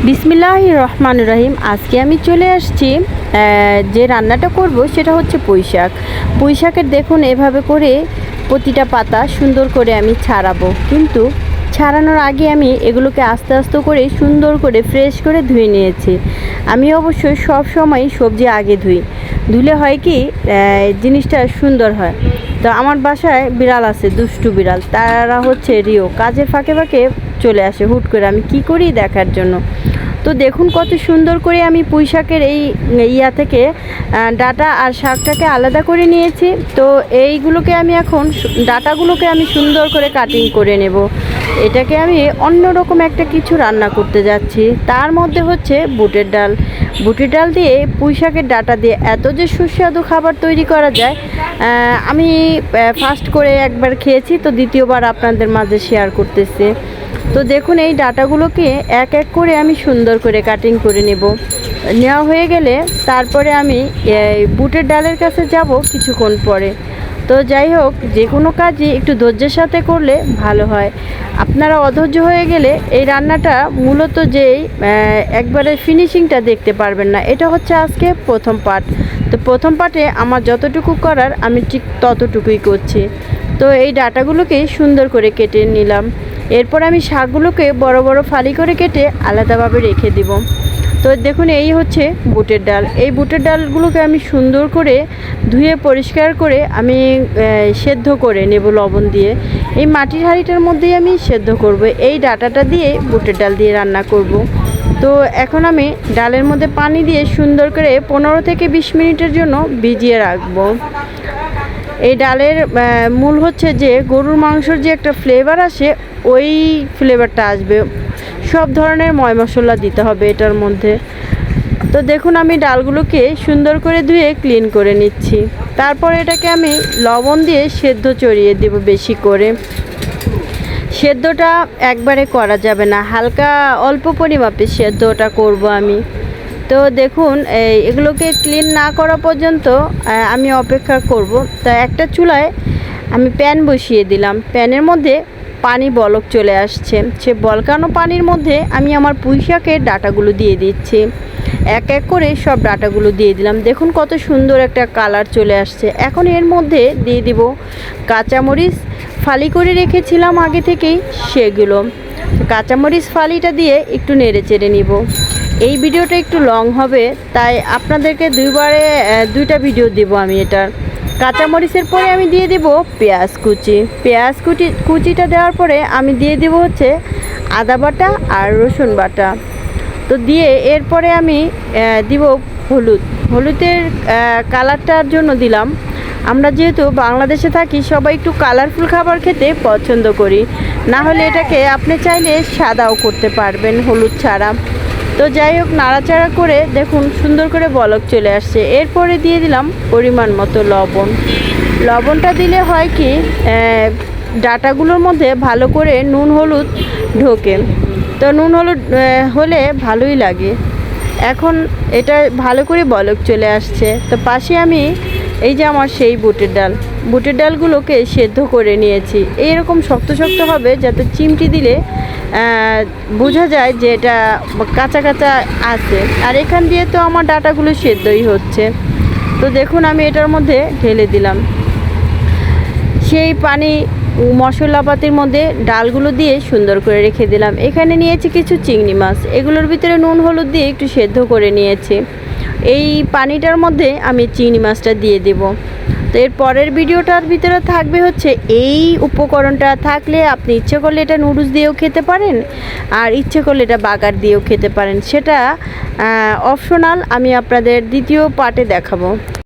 বিসমিল্লাহ রহমান রহিম। আজকে আমি চলে আসছি যে রান্নাটা করব সেটা হচ্ছে পুঁই শাক দেখুন এভাবে করে প্রতিটা পাতা সুন্দর করে আমি ছাড়াবো। কিন্তু ছাড়ানোর আগে আমি এগুলোকে আস্তে আস্তে করে সুন্দর করে ফ্রেশ করে ধুয়ে নিয়েছি। আমি অবশ্যই সব সময় সবজি আগে ধুই। ধুলে হয় কি জিনিসটা সুন্দর হয়। তো আমার বাসায় বিড়াল আছে, দুষ্টু বিড়াল। তারা হচ্ছে রিও। কাজের ফাঁকে ফাঁকে চলে আসে হুট করে আমি কি করি দেখার জন্য। তো দেখুন কত সুন্দর করে আমি পুঁই শাকের এই, ইয়া থেকে ডাটা আর শাকটাকে আলাদা করে নিয়েছি। তো এইগুলোকে আমি এখন ডাটাগুলোকে আমি সুন্দর করে কাটিং করে নেব। এটাকে আমি অন্যরকম একটা কিছু রান্না করতে যাচ্ছি। তার মধ্যে হচ্ছে বুটের ডাল। বুটের ডাল দিয়ে পুঁই শাকের ডাটা দিয়ে এত যে সুস্বাদু খাবার তৈরি করা যায় আমি ফার্স্ট করে একবার খেয়েছি, তো দ্বিতীয়বার আপনাদের মাঝে শেয়ার করতেছি। তো দেখুন, এই ডাটাগুলোকে এক এক করে আমি সুন্দর করে কাটিং করে নেব। নেওয়া হয়ে গেলে তারপরে আমি বুটের ডালের কাছে যাব কিছুক্ষণ পরে। তো যাই হোক, যে কোনো কাজই একটু ধৈর্যের সাথে করলে ভালো হয়। আপনারা অধৈর্য হয়ে গেলে এই রান্নাটা মূলত যেই একবারে ফিনিশিংটা দেখতে পারবেন না। এটা হচ্ছে আজকে প্রথম পার্ট তো প্রথম পার্টে আমার যতটুকু করার আমি ঠিক ততটুকুই করছি। তো এই ডাটাগুলোকে সুন্দর করে কেটে নিলাম। এরপর আমি শাকগুলোকে বড় বড় ফালি করে কেটে আলাদাভাবে রেখে দিব। তো দেখুন, এই হচ্ছে বুটের ডাল। এই বুটের ডালগুলোকে আমি সুন্দর করে ধুয়ে পরিষ্কার করে আমি সেদ্ধ করে নেব লবণ দিয়ে। এই মাটির হাঁড়িটার মধ্যেই আমি সেদ্ধ করব। এই ডাটাটা দিয়ে বুটের ডাল দিয়ে রান্না করব। তো এখন আমি ডালের মধ্যে পানি দিয়ে সুন্দর করে পনেরো থেকে বিশ মিনিটের জন্য ভিজিয়ে রাখব। এই ডালের মূল হচ্ছে যে গরুর মাংসর যে একটা ফ্লেভার আসে, ওই ফ্লেভারটা আসবে। সব ধরনের ময় মশলা দিতে হবে এটার মধ্যে। তো দেখুন আমি ডালগুলোকে সুন্দর করে ধুয়ে ক্লিন করে নিচ্ছি। তারপর এটাকে আমি লবণ দিয়ে সেদ্ধ চড়িয়ে দেব বেশি করে। সেদ্ধটা একবারে করা যাবে না, হালকা অল্প পরিমাপে সেদ্ধটা করব আমি। তো দেখুন এগুলোকে ক্লিন না করা পর্যন্ত আমি অপেক্ষা করব। তা একটা চুলায় আমি প্যান বসিয়ে দিলাম। প্যানের মধ্যে পানি বলক চলে আসছে। সে বলকানো পানির মধ্যে আমি আমার পুঁই শাকের ডাটাগুলো দিয়ে দিচ্ছি। এক এক করে সব ডাটাগুলো দিয়ে দিলাম। দেখুন কত সুন্দর একটা কালার চলে আসছে। এখন এর মধ্যে দিয়ে দিব কাঁচামরিচ ফালি করে রেখেছিলাম আগে থেকেই সেগুলো। কাঁচামরিচ ফালিটা দিয়ে একটু নেড়ে চেড়ে নিব। এই ভিডিওটা একটু লং হবে, তাই আপনাদেরকে দুইবারে দুইটা ভিডিও দিব আমি এটার কাঁচামরিচের পরে আমি দিয়ে দেব পেঁয়াজ কুচি। পেঁয়াজ কুচি, কুচিটা দেওয়ার পরে আমি দিয়ে দেব হচ্ছে আদা বাটা আর রসুন বাটা। তো দিয়ে এরপরে আমি দিব হলুদ। হলুদের কালারটার জন্য দিলাম। আমরা যেহেতু বাংলাদেশে থাকি, সবাই একটু কালারফুল খাবার খেতে পছন্দ করি। না হলে এটাকে আপনি চাইলে সাদাও করতে পারবেন হলুদ ছাড়া। তো যাই হোক, নাড়াচাড়া করে দেখুন, সুন্দর করে বলক চলে আসছে। এরপরে দিয়ে দিলাম পরিমাণ মতো লবণ। লবণটা দিলে হয় কি ডাটাগুলোর মধ্যে ভালো করে নুন, হলুদ ঢোকে। তো নুন, হলুদ হলে ভালোই লাগে। এখন এটা ভালো করে বলক চলে আসছে। তো পাশে আমি এই যে আমার সেই বুটের ডাল। বুটের ডালগুলোকে সেদ্ধ করে নিয়েছি। এইরকম শক্ত শক্ত হবে যাতে চিমটি দিলে বোঝা যায় যে এটা কাঁচা কাঁচা আছে। আর এখান দিয়ে তো আমার ডাটাগুলো সেদ্ধই হচ্ছে। তো দেখুন, আমি এটার মধ্যে ঢেলে দিলাম। সেই পানি মশলাপাতির মধ্যে ডালগুলো দিয়ে সুন্দর করে রেখে দিলাম। এখানে নিয়েছি কিছু চিংড়ি মাছ। এগুলোর ভিতরে নুন, হলুদ দিয়ে একটু সেদ্ধ করে নিয়েছি। এই পানিটার মধ্যে আমি চিংড়ি মাছটা দিয়ে দেব। তো এর পরের ভিডিওটার ভিতরে থাকবে হচ্ছে এই উপকরণটা থাকলে আপনি ইচ্ছে করলে এটা নুডলস দিয়েও খেতে পারেন আর ইচ্ছে করলে এটা বাগার দিয়েও খেতে পারেন। সেটা অপশনাল আমি আপনাদের দ্বিতীয় পার্টে দেখাবো।